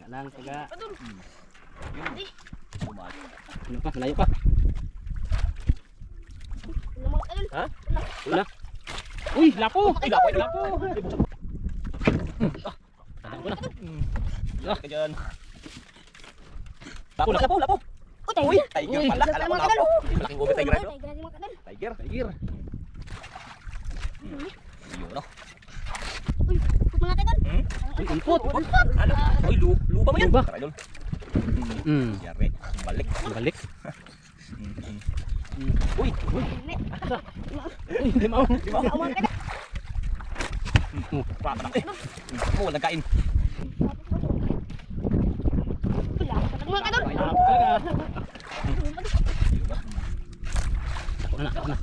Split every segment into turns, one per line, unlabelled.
Nga lang, taga.
Hindi.
Ano pa, malayo pa. Ha? Wala. Uy, lapo! Uy, lapo! Lapo! Ah, ko na. Ah,
Ka dyan. Lapo, lapo, lapo. Uy, tiger pala. Mo,
Lamang
lapo. Malaking ube tiger ito.
Tiger idol.
Tiger.
Tiger.
Yun, no?
Uy, mga idol.
Hmm?
Uy, impot.
Ano? Uy, lu lupa mo yan.
Lupa.
Tara.
Hmm,
Yari. Balik.
balik.
Uy,
Uy, mo.
di ba?
Lamang idol.
Pata na. Eh, mo, walang kain.
Wala.
Lapo talaga. Ako na, ako na.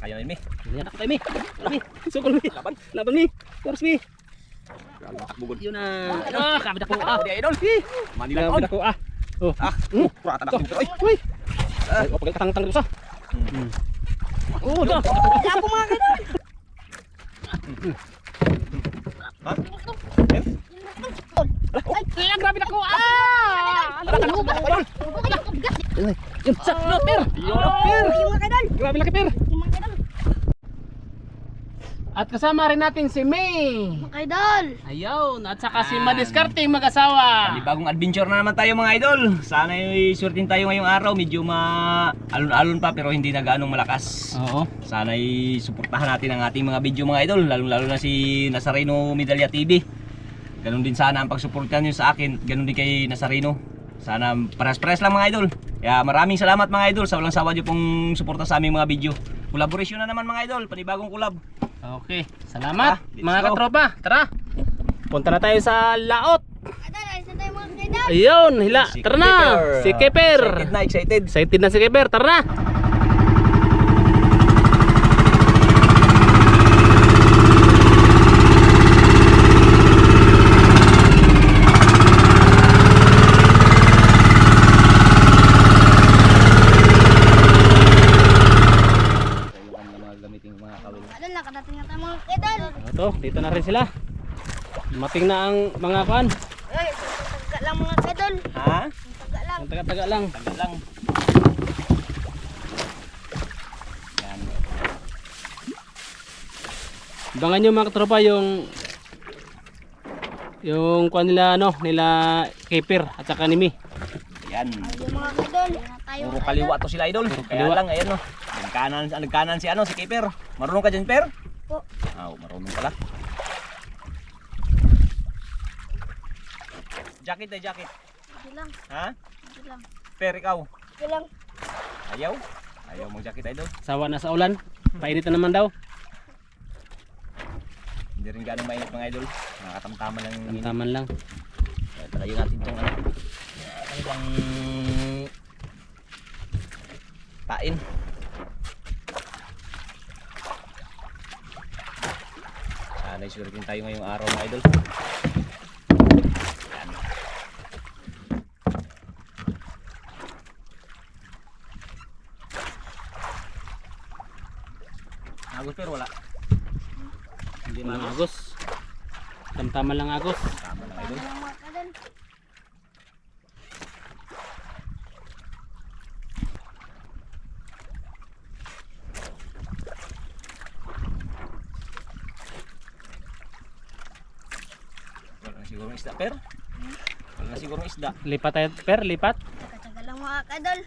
Kaya na Mi.
Yan ako tayo, Mi. Mi, sukol, Mi.
Laban.
Laban, Mi. Force, Mi.
Takbo
Yun na. Ah, kabit ako. Ah,
Ako di idol. Manila
kabit
on.
ako. Ah. Oh.
Ah,
Hmm.
uh, prata na
Ito.
ito. Uy.
Uy. Ay, oh, pagal katang-tang dito sa.
Hmm.
Oh, dah.
Lapo mga idol.
Ha?
Ay,
Kaya grabe ako. Ah!
Wala ka na, wala ka, idol.
Yun, sa loper. Loper.
Lamang idol.
Grabe laki per. At kasama rin natin si May.
Mga idol.
Ayun, at saka si Madiskarte mag-asawa.
Bagong adventure na naman tayo mga idol. Sana ay swertin tayo ngayong araw. Medyo ma-alon-alon pa pero hindi na gaanong malakas.
Oo.
Sana ay suportahan natin ang ating mga video mga idol. Lalo-lalo na si Nazareno Medalya TV. Ganon din sana ang pagsuportahan nyo sa akin. Ganon din kay Nazareno. Sana pares-pares lang mga idol. Kaya maraming salamat mga idol sa walang sawa nyo pong suporta sa aming mga video. Collaboration na naman mga idol. Panibagong collab.
Okay, salamat
Ah,
mga
go.
katropa. Tara. Punta na tayo sa laot. Ayun, hila. Tara na. Si Keper.
Excited na, excited.
Excited na si Keper. Tara na.
Yung mga gamitin mga kawin.
Idol, nakadating na tayo mga idol.
Ito, dito na rin sila. Mating na ang mga kan.
Ay, taga lang mga idol.
Ha?
Taga lang.
Ang taga-taga lang.
Tagal lang. Yan.
Abangan nyo mga katropa yung yung kuha nila ano nila Keper at saka ni Mi.
Yan.
Ay, mga idol.
Puro kaliwa to sila idol. Kaya lang, ayan no. Nagkanan, nagkanan si ano, si Keeper. Marunong ka dyan, Per?
Po.
Ah, marunong pala. Jacket eh, jacket.
Sige lang.
Ha?
Sige lang.
Per, ikaw.
Sige lang.
Ayaw? Ayaw mong jacket idol.
Sawa na sa ulan. Painit na naman daw.
Hindi rin ganong mainit mga idol. Nakatamtaman lang yung init.
Taman lang.
Kaya talaga natin itong ano. Ano bang tain. Sana isure din tayo ngayong araw mga idol. Yan. Agos pero wala. Hindi magos.
agos. Tamtaman lang agos.
Tama lang idol.
Tayo mga idol.
Wala pero. Wala siguro isda.
Lipat tayo per, lipat.
Taga lang mga idol.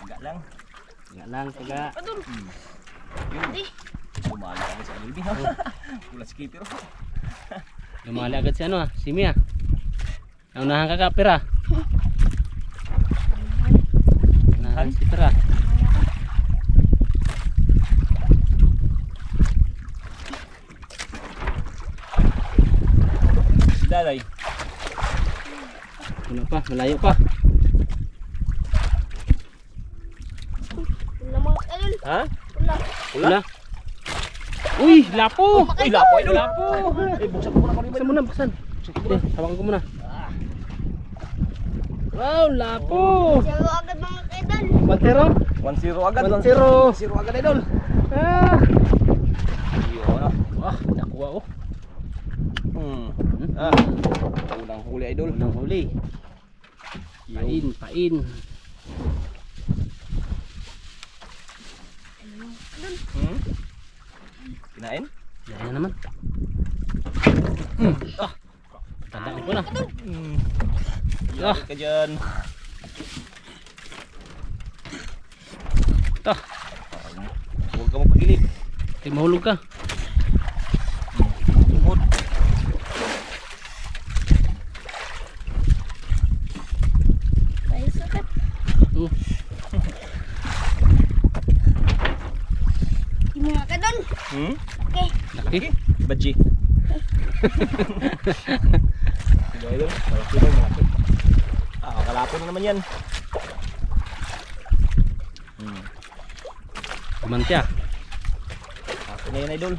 Enggak lang.
Nga lang, taga.
Hindi.
Bumali kami sa Albi ha. Pula skipper.
Lumali agad si ano ah, si Mi ah. Naunahan ka ka per ah. Naunahan si per ah.
Dalay.
Ano pa, malayo pa.
Wala mga idol.
Ha?
Wala.
Wala. Uy, lapo!
Uy, lapo idol.
Lapo!
Eh, buksan ko muna ko
Buksan mo na, buksan. Eh, hawakan ko muna. Wow, lapo!
Siyago agad mga idol.
Bantero?
1-0 agad.
1-0.
1-0 agad idol.
Ah!
Yun.
Wah, nakuha oh.
Hmm.
Hmm?
Ah, unang huli idol.
Unang huli. Pain, pain.
Hmm? Kinain?
Yan na naman. Hmm. Ah. Tandaan ko na.
Hmm.
Ah.
Ka dyan.
Ito.
Huwag ka magpagilid.
Ay, mahulog ka. Hmm.
Di mga kadol.
Hmm?
Okay.
Laki.
Badji. Sige idol. Malaki daw, malaki. Ah, kalapo na naman yan. Hmm.
Kumantya.
Ako na yan idol.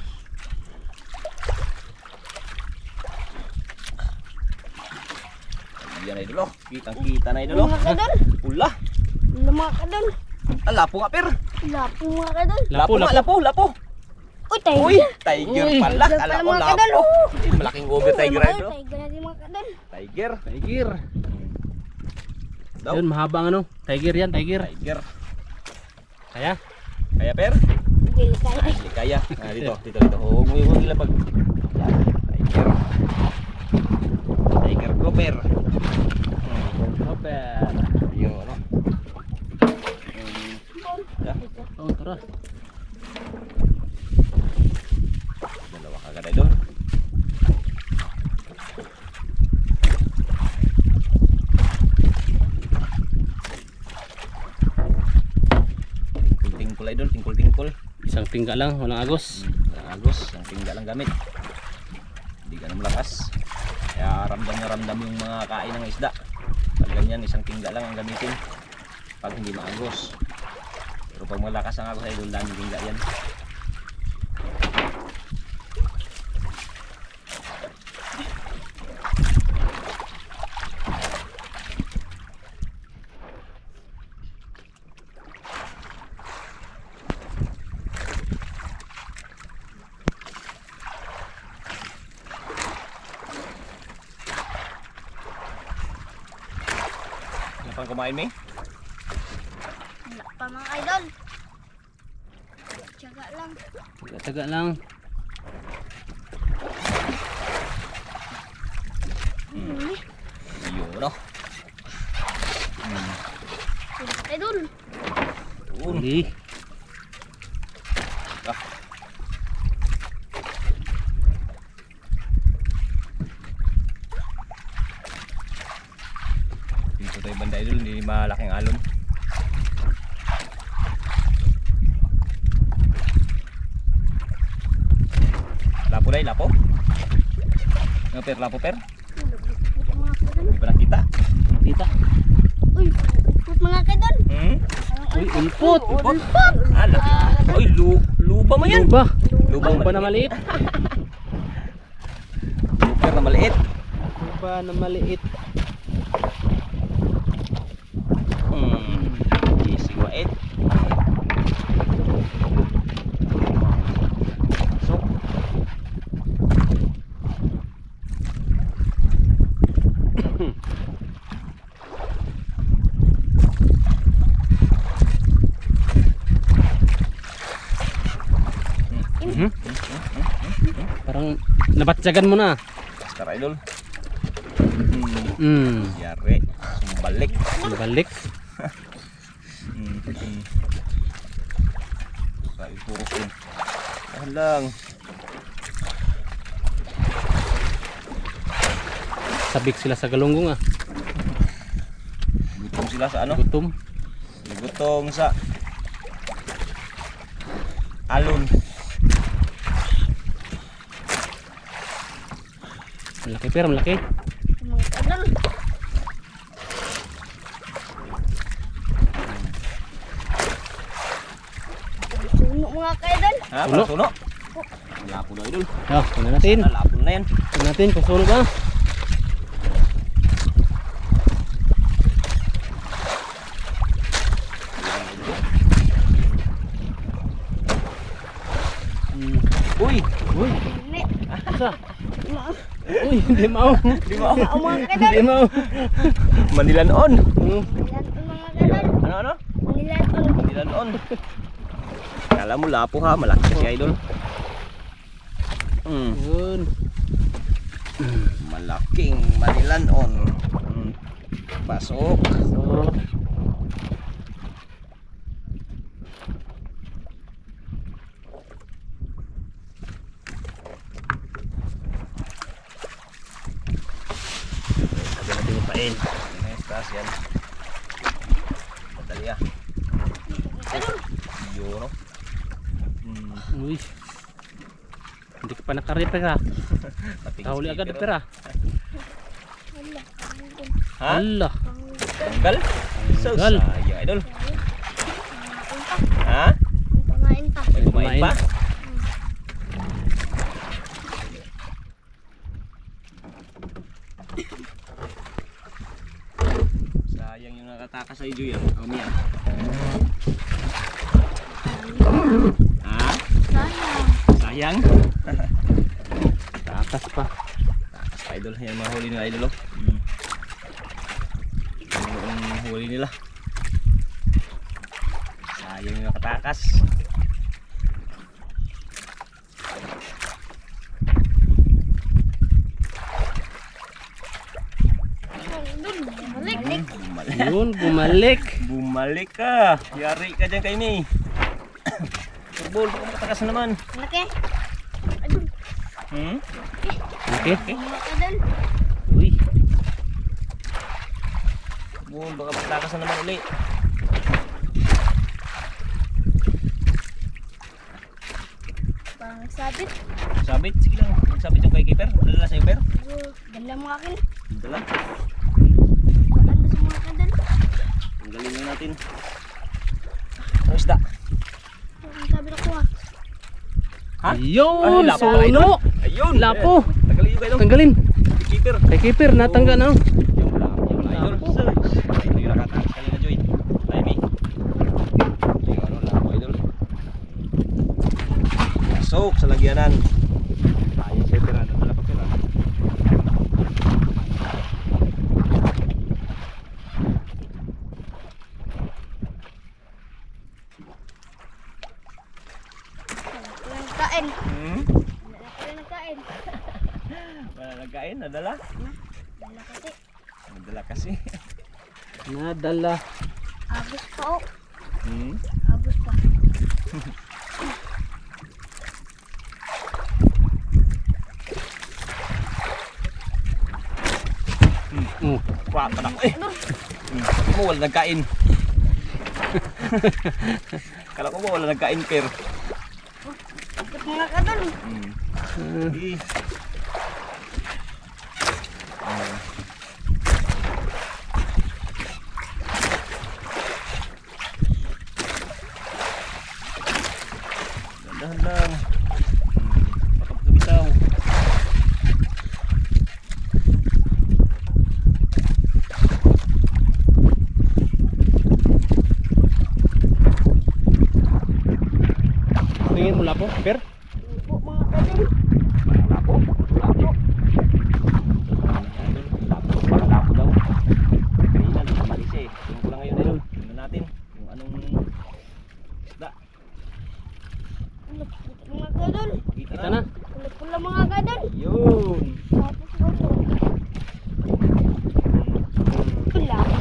Yan idol oh. Kitang kita na idol oh.
Mga kadol.
Pula.
Ano mga kadol?
Ah, lapo nga per.
Lapo mga kadol.
Lapo, lapo.
lapo, lapo.
Uy, tayo.
Uy, tiger
Uy.
pala.
Tiger
Kala
pala,
ko lapo.
kadal, oh.
Eh, Malaking over tiger idol. oh.
Tiger natin mga kadol.
Tiger.
Tiger.
Daw.
Yun, mahabang ano. Tiger yan, tiger.
Tiger.
Kaya?
Kaya per?
Hindi kaya.
Ay, hindi kaya. Ah, dito, dito, dito. Huwag mo yung ilapag. Tiger. Tiger ko per. Hmm.
Hopper.
Yun, ano? Hmm. Yeah.
Oh, tara.
Dalawa kagad idol. Tingkol idol, tingkol tingkol.
Isang tingga lang, walang agos.
Agos, ang tingga lang gamit. Hindi ganun malakas. Kaya ramdam na ramdam yung mga kain ng isda. Pag ganyan, isang tingga lang ang gamitin. Pag hindi maagos. Pero pag malakas ang agos idol, daming tingga yan. Pang kumain, May?
Wala pa mga idol. Tsaga lang.
Taga lang.
Huli.
Yun, no? Hmm.
Wala idol.
Yun.
Huli.
Ah. Dito tayo banda idol, hindi malaking alon. Lapo na lapo. Ano per, lapo per? Hindi pa nakita.
Kita.
Uy, ulupot mga kadol.
Hmm?
Uy, ulpot.
Ulpot? Ah, laki. Uy, lu luba mo yan.
Luba.
Lubang
Luba na
maliit.
maliit.
Super na maliit.
Luba na maliit.
Hmm. Easy wait. So.
Mhm. Parang nabatsagan mo na.
Star idol. Hmm.
Hmm.
Yari. Sumbalik.
Balik.
Hmm. Hmm. Sa puro ko. Dahan lang.
Sabik sila sa galunggong ah.
Gutom sila sa ano?
Gutom.
Gutong sa alon.
Malaki pero malaki.
Suno mga kadol.
Ha?
Suno.
Para suno. Lapo na idol.
Ah, kunin natin.
Ah, Lapo na yan.
Kunin natin kung suno ba. Hmm.
Uy!
Uy,
Ini.
isa.
Ma-
Uy, hindi mao.
Di ba?
Ang mga kaidol.
Hindi mao.
Manilan on.
Hmm.
Manilan on.
Ano ano?
Manilan on.
Manilan on. Kala mo lapo ha, malaki si idol. Mm,
Yun.
malaking Manilan on. Mm. Pasok.
So,
Sabi natin yung pain. Yes, taas yan. Madali ah. Yun no. Mm,
uy.
Pating
Kahuli agad repair ha.
Wala.
Ha?
Ala.
Tanggal? So,
Tanggal.
idol. Ha?
Pamain pa.
May kumain
Kumain.
pa? Sayang yung nakatakas sa iyo yan. O Mia. Ha?
Sayang.
Sayang?
Takas pa.
Takas pa idol. Yan mga huli nila idol oh. Hmm. Yan yung huli nila. Sayang yung nakatakas. Bumalik.
Yun, bumalik.
Bumalik ka. Yari ka dyan kay May. Turbol, baka makatakas na naman.
Laki.
Hmm?
Kaidol.
Uy.
Turbol, baka makatakas na naman ulit.
Sabit.
Sabit, sige lang. Sabit yung kay keeper. Dala sa keeper.
Oh, Dala mo akin.
Dala.
Paano sa mga kaidol?
Tanggalin na natin. Ang isda.
Parang sabit ako ah.
Ha?
Ayun,
lapo
suno.
idol. Ayun.
Lapo.
Ayan. Kayo.
Tanggalin.
Keeper.
Kay keeper, natangga na.
Yung lapo. Yung idol. Ito yung nakatakas kanina, Joy. May. Yung ano, lapo, idol. Pasok sa lagyanan. Ayun, siya pera. Dala pa pera.
Wala nang kain.
Hmm?
Wala nang kain.
Wala nagkain, nadala.
Wala kasi.
Nadala kasi.
Nadala.
Abos pa oh.
Hmm?
Abos pa.
Oh.
Wah, tanak eh. Hmm. Mo wala nagkain. Kala ko mo wala nagkain per.
Ikot mga kaidol.
Hmm.
Uh,
Eh. Ah. Dahan lang. Hmm. Baka pagkabitaw.
tingin mo lapo, keeper.
Opo mga kaidol.
Lapo. Lapo. Lapo. Lapo daw. Kanina, di Tingnan ko lang ngayon idol. Tingnan natin kung anong isda.
Mga kaidol.
Kita na.
Ulap pula mga kaidol.
Yun.
Tapos ako.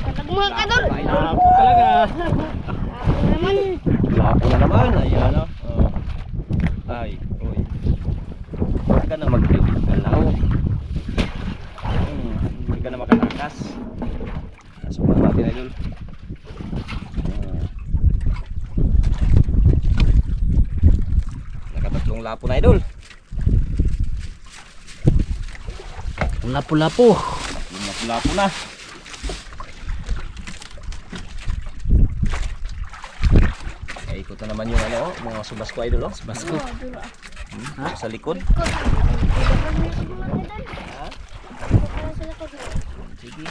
Ka talaga mga kaidol.
Lapo talaga.
Naman.
Lapo na naman. Ayan o. Oh. Ay, uy. Huwag ka na magpipigalaw. Hmm, Hindi ka na makatakas. Pasok na natin idol. Hmm. Nakatatlong lapo na idol.
Lapo-lapo
na. Ay, ikot na naman yung ano, mga subas ko idol oh.
Subas ko.
Ah.
Hmm?
Yung.
Ha?
Sa likod.
Sige.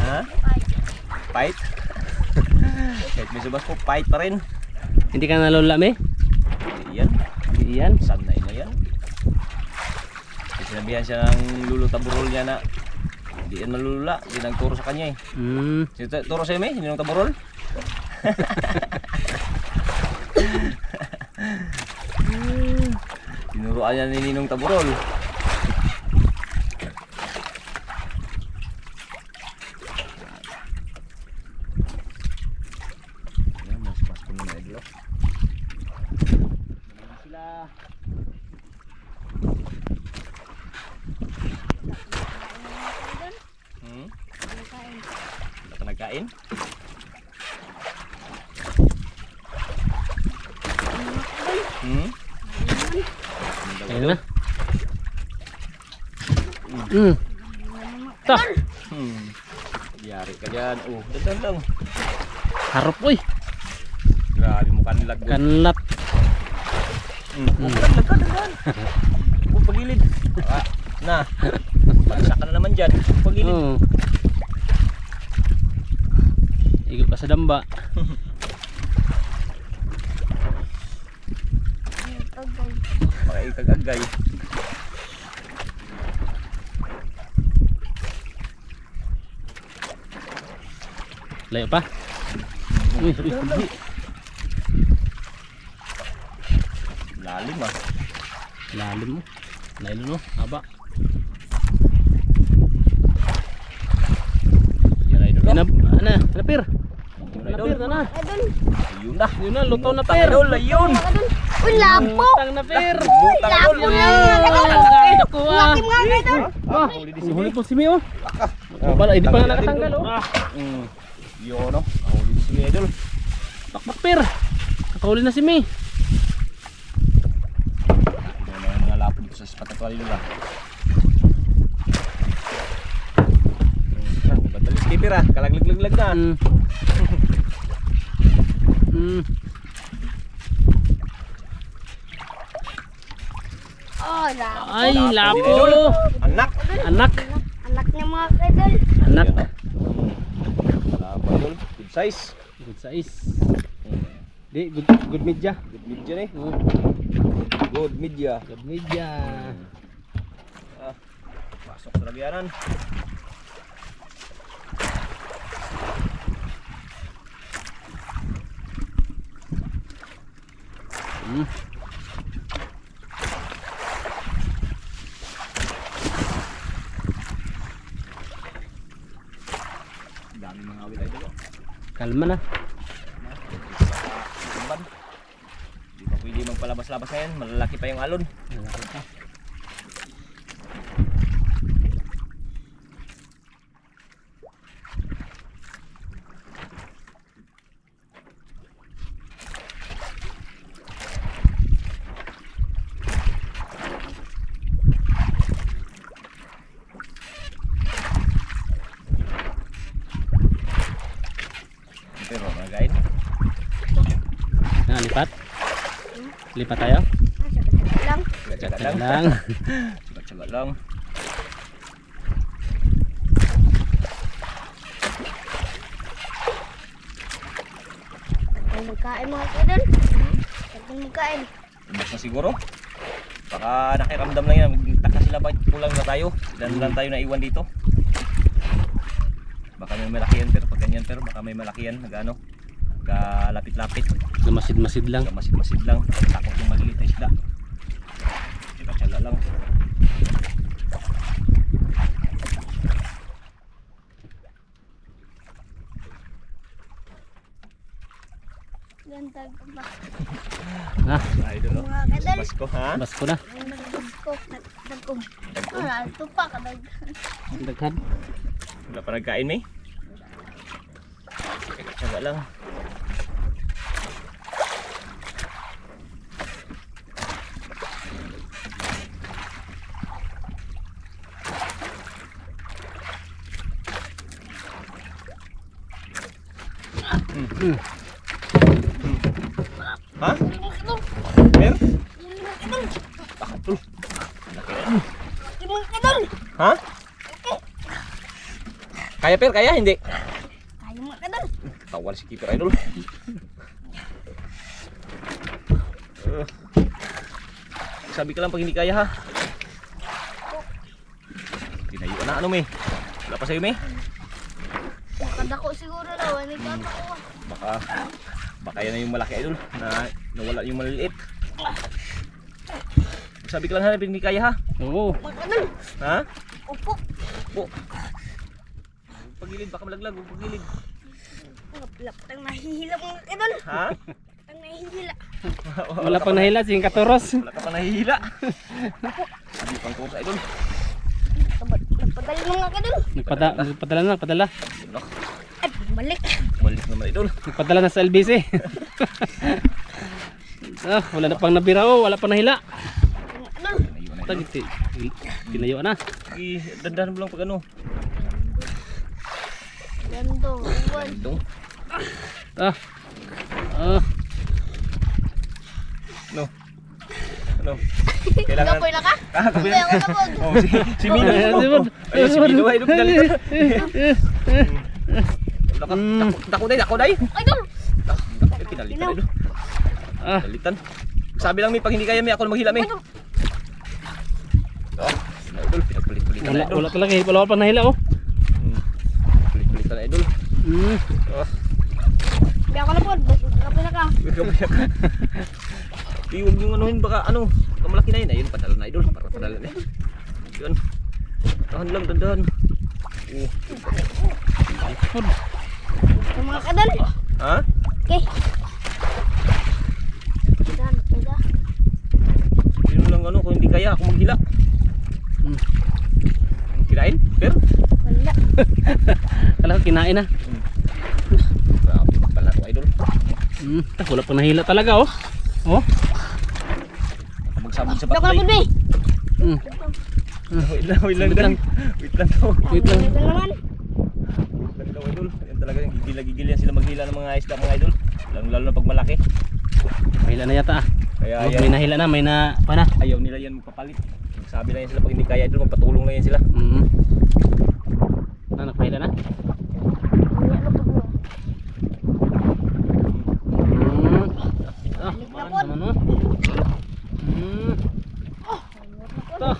Ha? Fight? Kahit may subas ko, fight pa rin.
Hindi ka nalula, me?
Yan.
Yan.
Sanay. Sinabihan siya ng lulo taburol niya na hindi yan malulula. Hindi nagturo sa kanya eh.
Mm.
Turo sa'yo, May? Ninong taburol? Tinuruan niya ni Ninong taburol. Ayan, mas Pasko na mga idol. oh. Sila. Hmm? Wala ka nagkain? Hmm?
Ayun na. Mm. Ta.
Hmm. Yari ka dyan. Oh, dandan lang.
Harap uy.
Grabe mo kanlag. Kan
Kanlat.
hmm. Oh, kanlag ka, dandan. Oh, pagilid. Ah, na. Pagsa ka na naman dyan. Pagilid.
Oo. Ikot pa sa damba.
Makaikag-agay.
Layo pa. Uy, uy, uy.
Lalim ah.
Lalim mo. Lailo no. Haba. Na,
dulo.
ano, napir.
Yun ay
Napir
dulo.
na.
Ayun na.
Yun na, luto na
Butang
pir.
idol, ayun.
Uy, lapo.
Tang na pir.
Butang idol.
Yan, ako ah.
Laki mga idol.
Ah, huli po si Mio. Bala, hindi pa na nakatanggal oh.
Hmm. Yun no. Ahuli din si May idol.
Bakbak pir. Nakahuli na si May.
Ito na mga mga lapo dito sa Spatakwal nila. Hmm. Ganda yung skipper ah. Kalaglag-laglag na.
Mm. Mm.
Lapo.
Ay, lapo.
Anak.
Anak.
Anak niya mga idol.
Anak.
Lapo idol. Good size.
Good size. Di, good, good media.
Good media ni.
Oh,
Good media.
good media.
Ah, pasok sa lagyanan.
Mm.
Dami mga awil idol. oh.
Kalma na.
Di pa pwede magpalabas-labas na. Malalaki pa yung alon.
Malaki pa.
Pero magain.
Na, lipat. Lipat tayo.
Lang.
Teka
lang.
lang.
Tsaga-tsaga lang.
Magkain mga idol.
Hmm.
Huwag magkain.
Ubus na siguro. Baka nakiramdam lang yan. Magtaka sila ba kulang na tayo. Ilan lang tayo na iwan dito. Baka may malaki yan pero pag ganyan pero baka may malaki yan. Nagano. Kalapit-lapit.
Gamasid-masid lang.
Masid-masid lang. Takot yung maliliit na isda. Tsaga-tsaga lang.
Ganda ba?
Ah,
Ay,
Mga idol.
Basko ha?
basko na.
Nagdagko. Nagdagko.
Dagko.
Wala, tupa ka dag.
Daghan.
Wala pa nagkain may? Tsaga-tsaga lang.
Mm.
Ha? Mer? Bakit to?
Mga idol.
Ha? Kaya per, kaya hindi?
Kaya mga idol.
Tawal si keeper idol. Uh, sabi ka lang pag hindi kaya ha. Tinayo na ano, me? Wala pa sa'yo, me?
Nakadako siguro daw. Ano ka ako?
Baka, baka yan na yung malaki idol na nawala yung maliliit. Sabi ka lang hanapin, hindi kaya ha?
Oo.
Ha?
Upo.
Po. Pagilid, baka malaglag. Huwag Pagilid.
Laptang nahihila mga kadol.
Ha?
Ang nahihila.
Wala pang nahila, sing katuros.
Wala ka pa nahihila. Sabi pang kusa idol.
Kabat- Nagpadali mga kadol.
Nagpada, nagpadala na, nagpadala.
Balik.
Balik naman idol.
Nagpadala na sa LBC. ah, wala na pang nabira oh, wala pang nahila.
Mga kadol.
Tinayo na
na.
Sige, dandahan mo lang pag ano.
Gando. Uwan.
Dong.
Ah. Ah,
No. Ano? Kailangan...
Gapoy na ka?
Ah.
Gapoy ako tapos.
Oh, si, si Mino.
Ayan, si Bod.
Ayun, si Mino. Ayun, pinalitan. Dako,
Mm.
dako, day, dako day.
Idol.
Dako, dako, pinalitan idol.
ah.
Pinalitan. Sabi lang mi, pag hindi kaya mi, ako na maghila mi. Oh, idol, pinagpalit-palitan
Wala,
na idol.
wala talaga, wala pang nahila oh.
Hmm. Palit-palitan na idol.
Mm.
Oh,
Di ako na po. Gapoy na ka.
Di, huwag yung anuhin, baka ano, baka malaki na yun. Ayun, padala na idol, para padala na. Yun. Dahan lang, dandahan. Oh.
Yung mga kadol.
Ha?
Okay. Peda, peda.
Yun lang ano, kung hindi kaya, ako maghila.
Mm.
Kinain? Pero?
Wala.
Kala ko kinain na.
Grabe, pala ko idol.
Mm. Ah, wala pang nahila talaga oh. Oh.
Magsabog sa
Di ako na po,
batay.
be.
Mm.
Wait lang, wait lang,
Wait lang.
Wait lang.
Wait lang.
Ito naman.
Wait lang daw, idol. Yan talaga, yung gigil-gigil yan sila maghila ng mga isda, mga idol. Lalo, lalo na pag malaki.
Nahila na yata ah.
Kaya
Oh,
yan,
may nahila na, may na, pa na.
ayaw nila yan magpapalit. Sabi lang yan sila pag hindi kaya idol, magpatulong lang yan sila.
Mm. Ah, nagpahila na?
Wala na po, bro.
Mm. Ah,
Balik na po.
naman oh. Mm. Ah.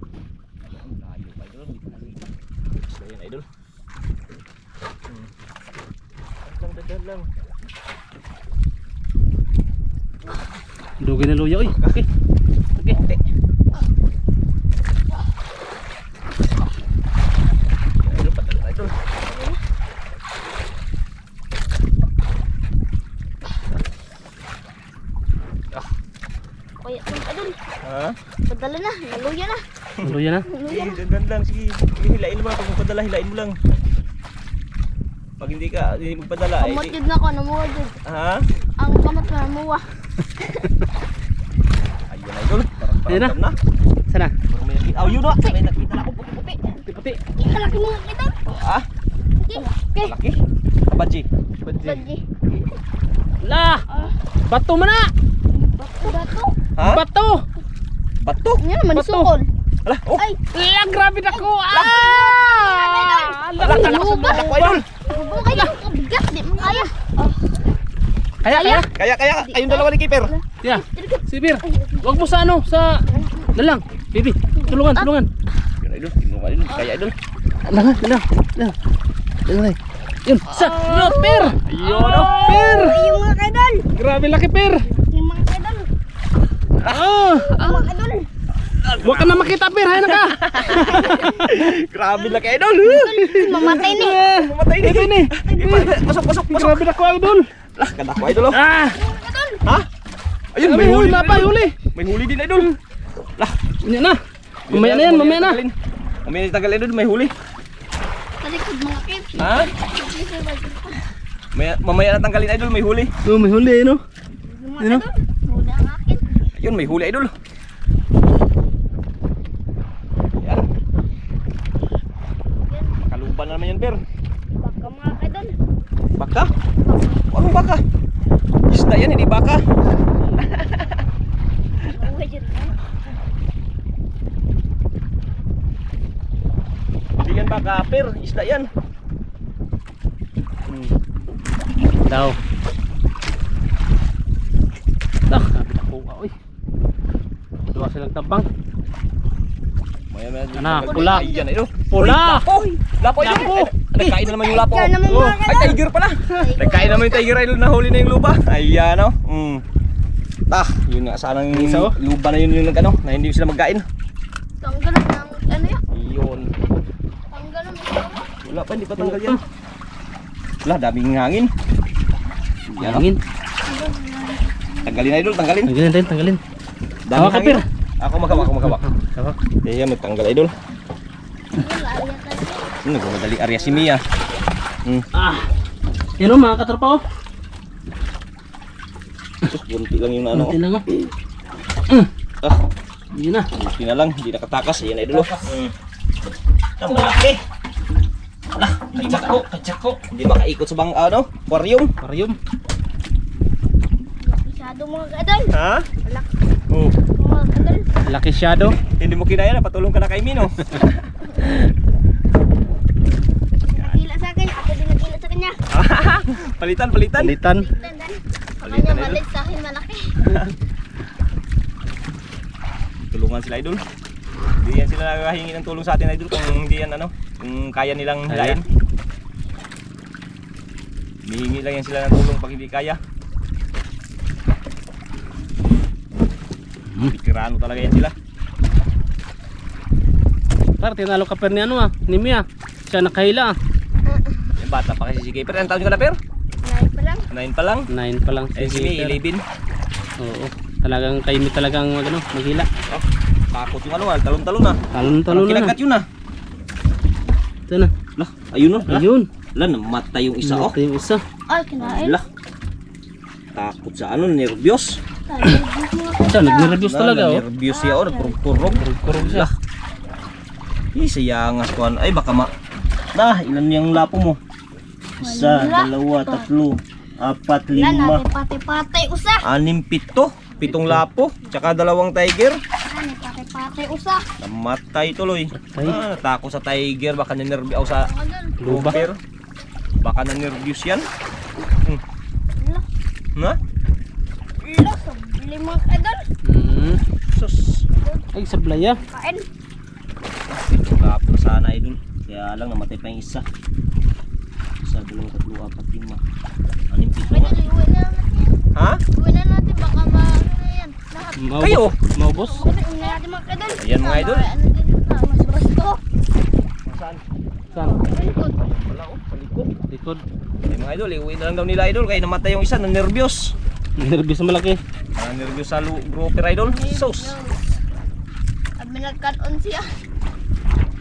Layo pa idol, hindi pa nalito. Isda yan idol. Hmm. Lang, dadan lang.
Dugay na luya oy. Okay. Okay.
Idol, padala na idol.
Kaya kadol.
Ha?
Padala na. Naluya na.
Luya na.
Naluya
Sige,
na.
lang. Sige, Sige, hilain mo. Pag magpadala, hilain mo lang. Pag hindi ka, hindi magpadala, eh,
Kamot
di-
yun na ako. Namuha yun.
Ha?
Ang kamot na namuha.
Ayun idol, parang
Ayun na.
na.
Sana.
Parang may nakita. Oh, yun na. May nakita na ako puti-puti.
Puti-puti.
Kalaki mga kadol.
Ah,
Okay. Okay.
laki. Kabaji.
Badji.
La!
Ah.
Bato mo na!
Bato bato.
Ha?
Bato!
Bato.
Yan isukol.
Ala, oh.
Ay.
La, grabe na ko! Ah!
Ala, kala ko
Laki
Ala ko idol.
Bubong kayo. Kabigat. Di mo kaya. Oh.
Kaya, kaya?
Kaya, kaya. Ayun dalawa ni Keeper.
Yeah. Sibir, wag mo sa ano, sa... Dalang, baby, tulungan, tulungan.
Yun idol. Yun mo idol. Kaya idol.
Dalang, dalang, dalang. Dalang, Yun, sa, no, per!
Ayun,
oh. Per!
Ay, yung mga kadol.
Grabe laki, per! Ah!
Mga kadol.
Huwag ka na makita, per, hay na ka!
Grabe laki idol.
Mamatay ni.
Ah,
Mamatay ni.
Ito ni!
Pasok, pasok, pasok.
Grabe na ko, idol!
Lah, kada ko idol. oh.
Ah!
Ha? Ayun,
May huli na pa, huli!
May huli din idol. Lah,
Yan na! Mamaya na yan, mamaya na!
Mamaya na tagal idol, may huli.
Talikod mga kip.
Ha? Mamaya, na tanggalin idol, may huli.
Oh, may huli, no?
Yung
Ano?
mga kadol.
Ayun, may huli idol. Yan. Kaluban na naman yan, Ber.
Baka mga kadol.
Baka? Anong baka? Isda yan, hindi baka. Hindi yan baka, Per. Isda yan.
Daw. Ah, grabe na ko. Uy. Dua silang tabang. Ano, pula. Pula.
Lapo. Lapo, Nagkain na naman yung lapo. Oh, Ay, tiger pala. Nagkain naman yung tiger idol. Nahuli na yung lupa. Ayan, oh. Mm. Ah, yun nga. Sana yung
Isa, oh.
lupa na yun yung nag-ano, na hindi sila magkain.
Tanggal ng ano yan?
Yun.
Tanggal ng ano?
Wala pa, hindi pa tanggal yan. Wala, daming hangin. Yan, oh.
Hangin.
Tanggalin idol, tanggalin.
Tanggalin din, tanggalin.
Daming hangin.
Pir.
Ako magawa.
Hawak.
Kaya magtanggal idol.
Tayo.
Hmm, Nagmamadali area si Mia. Hmm.
Ah. Yan o mga katropa oh.
Sus, bunti lang yung ano.
Konti lang oh.
Ah,
Yun na.
bunti na lang, hindi nakatakas. Ayan idol. Hmm. Ang malaki. Wala, kachako, kachako. Hindi makaikot sa bang ano, aquarium.
Aquarium.
Masyado mga kadol.
Ha?
Wala.
Lucky shadow.
hindi mo kinaya na patulong ka na kay Mino.
Nagila sa akin. Ako din nagila sa kanya.
palitan, palitan.
Palitan.
Dan, dan.
Palitan,
kanya maliit sa akin malaki.
Tulungan sila idol. Hindi yan sila nakahingi ng tulong sa atin idol kung hindi yan ano, kung kaya nilang hilain. Hihingi lang yan sila ng tulong pag hindi kaya.
Hmm.
Pikirano talaga yan sila.
Par, tinalo ka per ni ano ah. Ni Mia. Siya nakahila ah.
Yung bata pa kasi si Kay. Pero anong taon ka na, Per?
Ngayon pa lang.
9 pa lang.
Nine pa lang.
Eh, si Mi,
Peter.
11.
Oo. Talagang kayo mi talagang ano, maghila.
Oh, takot yung ano, ah, talon-talon na.
Talon-talon na.
kinagat yun ah.
Ito na.
Lah, ayun oh.
Ayun.
lah namatay yung isa oh.
Ito yung isa.
Ay, kinain.
Lah. Takot sa ano, nervyos.
Siya, nagre-reviews talaga oh.
Nervyos siya oh, kurog-kurog.
Kurog siya.
Lah. Ih, sayangas ko. Ay, baka ma... Nah, ilan yung lapo mo? Isa, dalawa, tatlo, apat, lima,
pati-pati usa.
anim, pito. Pitong lapo, tsaka dalawang tiger.
Pati-pati usa.
Namatay tuloy. Ah, takot sa tiger, baka nanervyos sa.
Luba.
Baka nanervyos yan. Hmm. Na?
Wala, sabili mga kadol.
Mm.
Sus.
Ay, sablaya.
Kain.
Pitong lapo sana idol. Kaya lang namatay pa yung isa. Isa, dalawa, tatlo, apat, lima. Anim, pito.
Na natin yan.
Ha?
Uwi na natin, baka ma... Ano na yan? Lahat.
Maubos.
Kayo?
Maubos.
Uwi na na natin mga kadol.
Ayan, mga idol.
Ano din, ah, mas brasto.
Saan?
Saan?
Likod.
Wala ko, palikot.
Likod.
Eh, mga idol, iuwi na lang daw nila idol kaya namatay yung isa na nervyos.
Nervous na malaki.
Na nervyos sa grouper idol. Sus.
Sabi nagkaroon siya.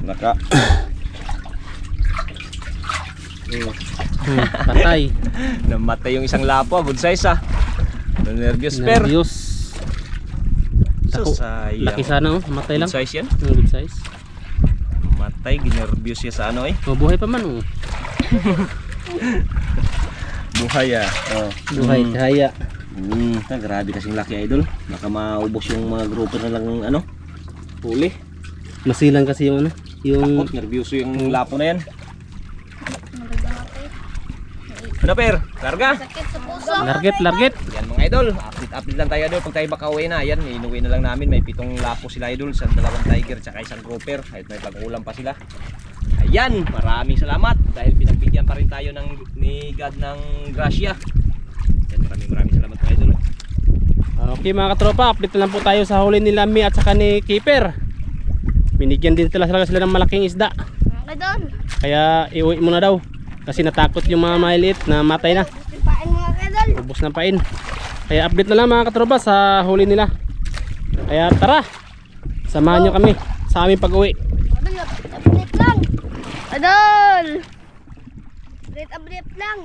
Naka. Hmm.
Hmm, patay.
Namatay yung isang lapo, ah, good size ah. Nervyos per.
Nervous. Tako.
Sus, sayang.
Laki sana oh. Matay lang.
Good size yan.
Ang good size.
Matay, ginervyos siya sa ano eh.
Mabuhay pa man oh.
Buhay ah. Oh.
Buhay,
Mm.
kaya.
Hmm, ah, grabe kasing laki idol. Baka maubos yung mga grouper na lang ano. Huli.
Masilang kasi yung ano. Yung
Takot, nervyoso yung lapo na yan. Ano per? Karga?
Sakit sa puso.
larget, larget.
Yan mga idol, update-update lang tayo idol pag tayo makauwi na. Yan, inuwi na lang namin. May pitong lapo sila idol, sa dalawang tiger tsaka isang grouper. Kahit may pag-ulam pa sila. Ayan, maraming salamat dahil pinagbigyan pa rin tayo ng ni God ng grasya. Yan, maraming maraming salamat.
Okay mga katropa, update na lang po tayo sa huli ni Lami at saka ni Keeper. Binigyan din sila sila sila ng malaking isda.
Kadol.
Kaya iuwi muna daw. Kasi natakot yung mga maliit na matay na.
Sipain mga kadol.
Ubus ng pain. Kaya update na lang mga katropa sa huli nila. Kaya tara, samahan nyo kami sa aming pag-uwi.
Kadol, update lang. Kadol. Update update lang.